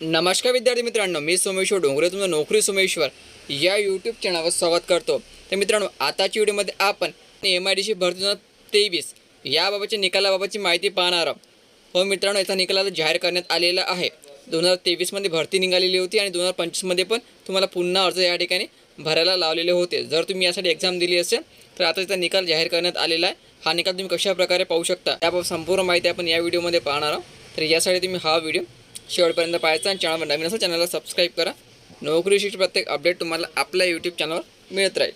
नमस्कार विद्यार्थी मित्रांनो मी सोमेश्वर डोंगरे तुमचं नोकरी सोमेश्वर या यूट्यूब चॅनलवर स्वागत करतो. तर मित्रांनो आताच्या व्हिडिओमध्ये आपण एम आय डी सी भरती दोन हजार तेवीस याबाबतच्या निकालाबाबतची माहिती पाहणार आहोत. हो मित्रांनो याचा निकाल आता जाहीर करण्यात आलेला आहे. दोन हजार तेवीसमध्ये भरती निघालेली होती आणि दोन हजार पंचवीसमध्ये पण तुम्हाला पुन्हा अर्ज या ठिकाणी भरायला लावलेले होते. जर तुम्ही यासाठी एक्झाम दिली असेल तर आता त्याचा निकाल जाहीर करण्यात आलेला आहे. हा निकाल तुम्ही कशा प्रकारे पाहू शकता त्याबाबत संपूर्ण माहिती आपण या व्हिडिओमध्ये पाहणार आहोत. तर यासाठी तुम्ही हा व्हिडिओ शेवटपर्यंत पाहायचा आणि चॅनलवर नवीन असेल चॅनलला सबस्क्राईब करा. नोकरीशी प्रत्येक अपडेट तुम्हाला आपल्या यूट्यूब चॅनलवर मिळत राहील.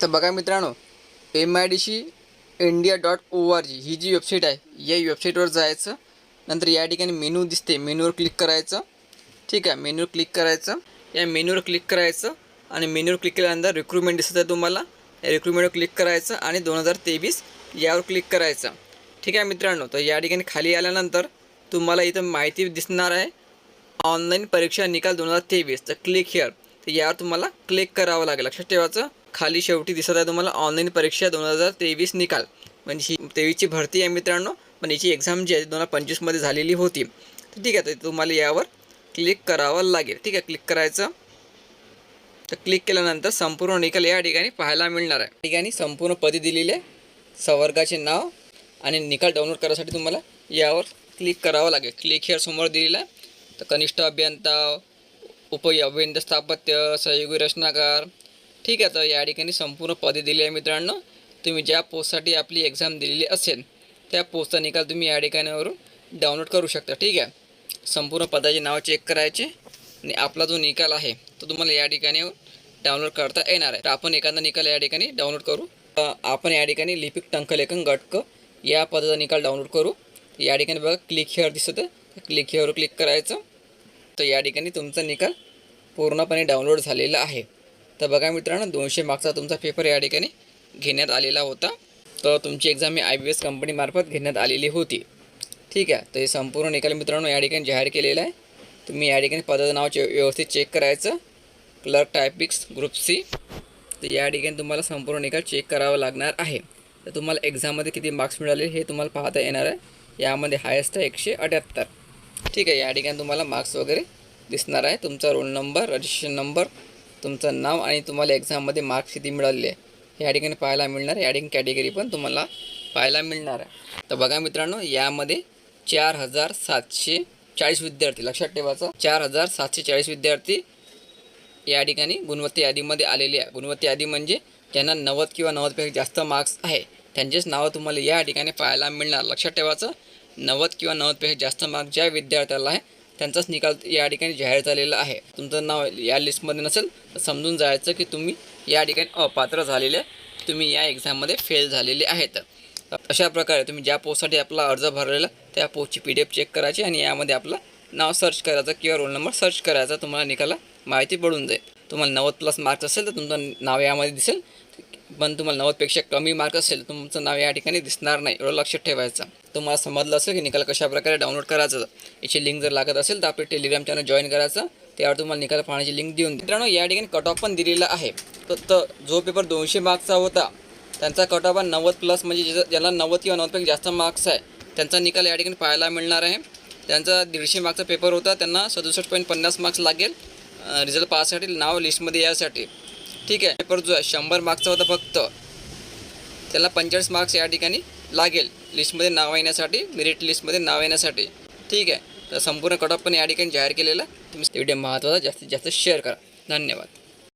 तर बघा मित्रांनो M I D C India dot O R G ही जी वेबसाईट आहे या वेबसाईटवर जायचं. नंतर या ठिकाणी मेनू दिसते मेनूवर क्लिक करायचं. ठीक आहे मेनूवर क्लिक करायचं. या मेनूवर क्लिक करायचं आणि मेनूवर क्लिक केल्यानंतर रिक्रुटमेंट दिसत आहे तुम्हाला. या रिक्रुटमेंटवर क्लिक करायचं आणि दोन हजार तेवीस यावर क्लिक करायचं. ठीक आहे मित्रांनो तर या ठिकाणी खाली आल्यानंतर तुम्हाला इथं माहिती दिसणार आहे. ऑनलाईन परीक्षा निकाल दोन हजार तेवीस. तर क्लिक हिअर तर यावर तुम्हाला क्लिक करावं लागेल. लक्षात ठेवायचं खाली शेवटी दिसत आहे तुम्हाला ऑनलाईन परीक्षा दोन हजार तेवीस निकाल. म्हणजे ही तेवीसची भरती आहे मित्रांनो. पण याची एक्झाम जी आहे दोन हजार पंचवीसमध्ये झालेली होती. तर ठीक आहे तर तुम्हाला यावर क्लिक करावं लागेल. ठीक आहे क्लिक करायचं. तर क्लिक केल्यानंतर संपूर्ण निकाल या ठिकाणी पाहायला मिळणार आहे. ठिकाणी संपूर्ण पदी दिलेली आहे. संवर्गाचे नाव आणि निकाल डाउनलोड करायसाठी तुम्हाला यावर क्लिक करावं लागेल. क्लिक हिअर समोर दिलेला तर कनिष्ठ अभियंता उप अभियंता स्थापत्य सहयोगी रचनाकार. ठीक आहे तर या ठिकाणी संपूर्ण पदे दिली आहे मित्रांनो. तुम्ही ज्या पोस्टसाठी आपली एक्झाम दिलेली असेल त्या पोस्टचा निकाल तुम्ही या ठिकाणावरून डाउनलोड करू शकता. ठीक आहे? संपूर्ण पदाचे नाव चेक करायचे आणि आपला जो निकाल आहे तो तुम्हाला या ठिकाणी डाउनलोड करता येणार आहे. तर आपण एखादा निकाल या ठिकाणी डाउनलोड करू. आपण या ठिकाणी लिपिक टंकलेखन गटक या पदाचा निकाल डाउनलोड करू. या ठिकाणी बघा क्लिक हिअर दिसत आहे क्लिक हिअरवर क्लिक करायचं. तर या ठिकाणी तुमचा निकाल पूर्णपणे डाउनलोड झालेला आहे. तर बघा मित्रांनो दोनशे मार्क्सचा तुमचा पेपर या ठिकाणी घेण्यात आलेला होता. तर तुमची एक्झाम ही आय बी एस कंपनीमार्फत घेण्यात आलेली होती. ठीक आहे तर हे संपूर्ण निकाल मित्रांनो या ठिकाणी जाहीर केलेला आहे. तुम्ही या ठिकाणी पदाचं नाव चे व्यवस्थित चेक करायचं. क्लर्क टायपिक्स ग्रुप सी तर या ठिकाणी तुम्हाला संपूर्ण निकाल चेक करावा लागणार आहे. तर तुम्हाला एक्झाममध्ये किती मार्क्स मिळाले हे तुम्हाला पाहता येणार आहे. यामध्ये हायेस्ट आहे एकशे अठ्याहत्तर. ठीक आहे या ठिकाणी तुम्हाला मार्क्स वगैरे दिसणार आहे. तुमचा रोल नंबर रजिस्ट्रेशन नंबर तुमचं नाव आणि तुम्हाला एक्झाममध्ये मार्क्स किती मिळाले आहे. या ठिकाणी पाहायला मिळणार आहे. या ठिकाणी कॅटेगरी पण तुम्हाला पाहायला मिळणार आहे. तर बघा मित्रांनो यामध्ये चार हजार सातशे चाळीस विद्यार्थी लक्षात ठेवायचं चार हजार सातशे चाळीस विद्यार्थी या ठिकाणी गुणवत्ता यादीमध्ये आलेली आहे. गुणवत्ता यादी म्हणजे ज्यांना नव्वद किंवा नव्वदपेक्षा जास्त मार्क्स आहे. त्यांचेच नावं तुम्हाला या ठिकाणी पाहायला मिळणार. लक्षात ठेवायचं नव्वद किंवा नव्वदपेक्षा जास्त मार्क ज्या विद्यार्थ्याला आहे त्यांचाच निकाल या ठिकाणी जाहीर झालेला आहे. तुमचं नाव या लिस्टमध्ये नसेल तर समजून जायचं की तुम्ही या ठिकाणी अपात्र झालेले तुम्ही या एक्झाममध्ये फेल झालेले आहेत. अशा प्रकारे तुम्ही ज्या पोस्टसाठी आपला अर्ज भरलेला त्या पोस्टची पी डी एफ चेक करायची आणि यामध्ये आपलं नाव सर्च करायचं किंवा रोल नंबर सर्च करायचा तुम्हाला निकाला माहिती पडून जाईल. तुम्हाला नव्वद प्लस मार्क्स असेल तर तुमचं नाव यामध्ये दिसेल. पण तुम्हाला नव्वदपेक्षा कमी मार्क असेल तर तुमचं नाव या ठिकाणी दिसणार नाही एवढं लक्षात ठेवायचं. तुम्हाला समजलं असेल की निकाल कशाप्रकारे डाउनलोड करायचं. याची लिंक जर लागत असेल तर आपले टेलिग्राम चॅनल जॉईन करायचं. त्यावर तुम्हाला निकाल पाहण्याची लिंक देऊन मित्रांनो या ठिकाणी कट ऑफ पण दिलेला आहे. तर जो पेपर दोनशे मार्क्सचा होता त्यांचा कट ऑफ हा नव्वद प्लस म्हणजे ज्या ज्याला नव्वद किंवा नव्वदपेक्षा जास्त मार्क्स आहे त्यांचा निकाल या ठिकाणी पाहायला मिळणार आहे. त्यांचा दीडशे मार्क्सचा पेपर होता त्यांना सदुसष्ट पॉईंट पन्नास मार्क्स लागेल. रिझल्ट पाहण्यासाठी नाव लिस्टमध्ये यासाठी. ठीक आहे. पेपर जो आहे शंभर मार्क्सचा होता फक्त. त्याला पंचेचाळीस मार्क्स या ठिकाणी लागेल. लिस्टमध्ये नाव येण्यासाठी मेरिट लिस्टमध्ये नाव येण्यासाठी. ठीक आहे. तर संपूर्ण कट ऑफ पण या ठिकाणी जाहीर केलेला तुम्ही व्हिडिओ महत्त्वाचा जास्तीत जास्त शेअर करा. धन्यवाद.